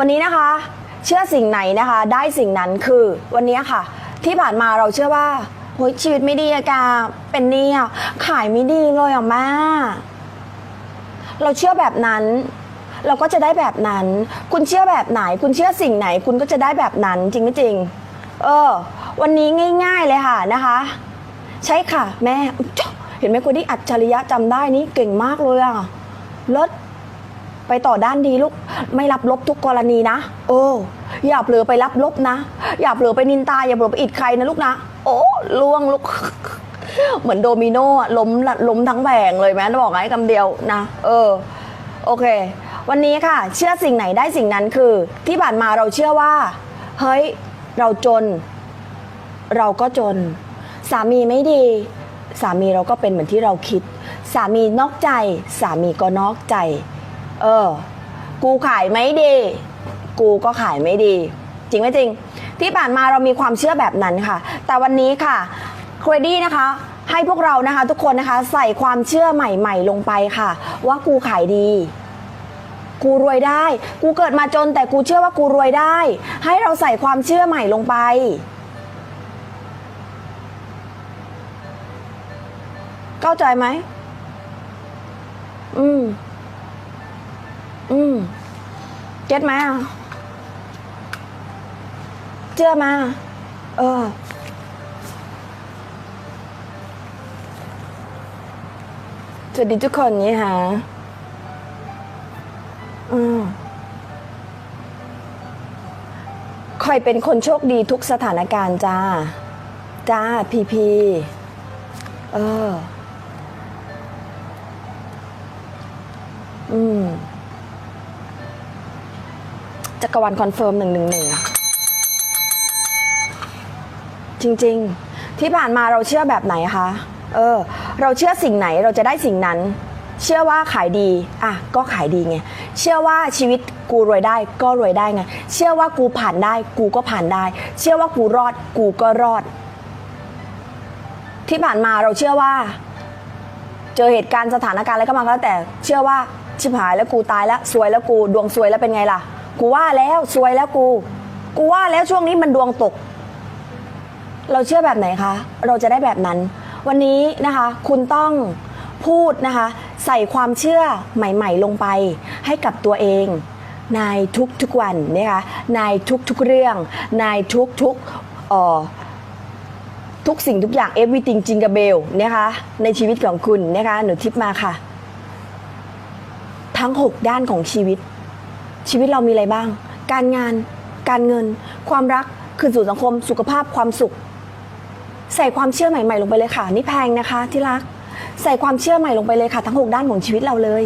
วันนี้นะคะ เชื่อสิ่งไหนนะคะ ได้สิ่งนั้นคือวันนี้ค่ะ ที่ผ่านมาเราเชื่อว่าเฮ้ยชีวิตไม่ดีอะกาเป็นหนี่อะขายไม่ดีเลยอะแม่เราเชื่อแบบนั้น เราก็จะได้แบบนั้น คุณเชื่อแบบไหน คุณเชื่อสิ่งไหน คุณก็จะได้แบบนั้นจริงไม่จริง เออ วันนี้ง่าย ๆเลยค่ะนะคะ ใช่ค่ะ แม่ เห็นไหมคนที่อัจฉริยะจำได้นี่เก่งมากเลยอะเลิศ ไปต่อด้านดีลูก ไม่รับลบทุกกรณีนะ โอ้อย่าเผลอไปรับลบนะ อย่าเผลอไปนินตา อย่าเผลอไปอิดใครนะลูกนะ โอ้ล่วงลูก เหมือนโดมิโนล้มล้มทั้งแผงเลยแม่บอกให้คำเดียวนะ เออ โอเค วันนี้ค่ะ เชื่อสิ่งไหนได้สิ่งนั้นคือ ที่ผ่านมาเราเชื่อว่า เฮ้ย เราจน เราก็จน สามีไม่ดีสามีเราก็เป็นเหมือนที่เราคิด สามีนอกใจ สามีก็นอกใจ เออ กูขายไม่ดี กูก็ขายไม่ดี จริงไหมจริง ที่ผ่านมาเรามีความเชื่อแบบนั้นค่ะ แต่วันนี้ค่ะเครดี้นะคะให้พวกเรานะคะ ทุกคนนะคะ ใส่ความเชื่อใหม่ ๆ ลงไปค่ะ ว่ากูขายดี กูรวยได้ กูเกิดมาจนแต่กูเชื่อว่ากูรวยได้ ให้เราใส่ความเชื่อใหม่ลงไป เข้าใจไหมอืม อืมเก็ตไหมอะเชื่อมาเออ สวัสดีทุกคนนี่ฮะอืมคอยเป็นคนโชคดีทุกสถานการณ์จ้า จ้าพีพี เออ จักรวาลคอนเฟิร์มหนึ่งหนึ่งหนึ่งจริงๆ ที่ผ่านมาเราเชื่อแบบไหนคะ เออ เราเชื่อสิ่งไหนเราจะได้สิ่งนั้น เชื่อว่าขายดี อะ ก็ขายดีไง เชื่อว่าชีวิตกูรวยได้ก็รวยได้ไง เชื่อว่ากูผ่านได้ กูก็ผ่านได้ เชื่อว่ากูรอด กูก็รอด ที่ผ่านมาเราเชื่อว่า เจอเหตุการณ์สถานการณ์อะไรก็มาก็แล้วแต่ เชื่อว่าชิบหายแล้วกูตายแล้วซวยแล้วกูดวงซวยแล้วเป็นไงล่ะ กูว่าแล้วซวยแล้วกู กูว่าแล้วช่วงนี้มันดวงตก เราเชื่อแบบไหนคะ เราจะได้แบบนั้น วันนี้นะคะ คุณต้องพูดนะคะ ใส่ความเชื่อใหม่ ๆ ลงไป ให้กับตัวเองในทุกๆวันนะคะในทุกๆเรื่องในทุกๆอ่อทุกสิ่งทุกอย่าง everything จิงกาเบลนะคะในชีวิตของคุณนะคะหนูทิปมาค่ะ ทั้ง 6 ด้านของชีวิต ชีวิตเรามีอะไรบ้าง การงาน การเงิน ความรัก คืนสู่สังคม สุขภาพ ความสุข ใส่ความเชื่อใหม่ๆลงไปเลยค่ะ นี่แพงนะคะ ที่รัก ใส่ความเชื่อใหม่ลงไปเลยค่ะ ทั้ง 6 ด้านของชีวิตเราเลย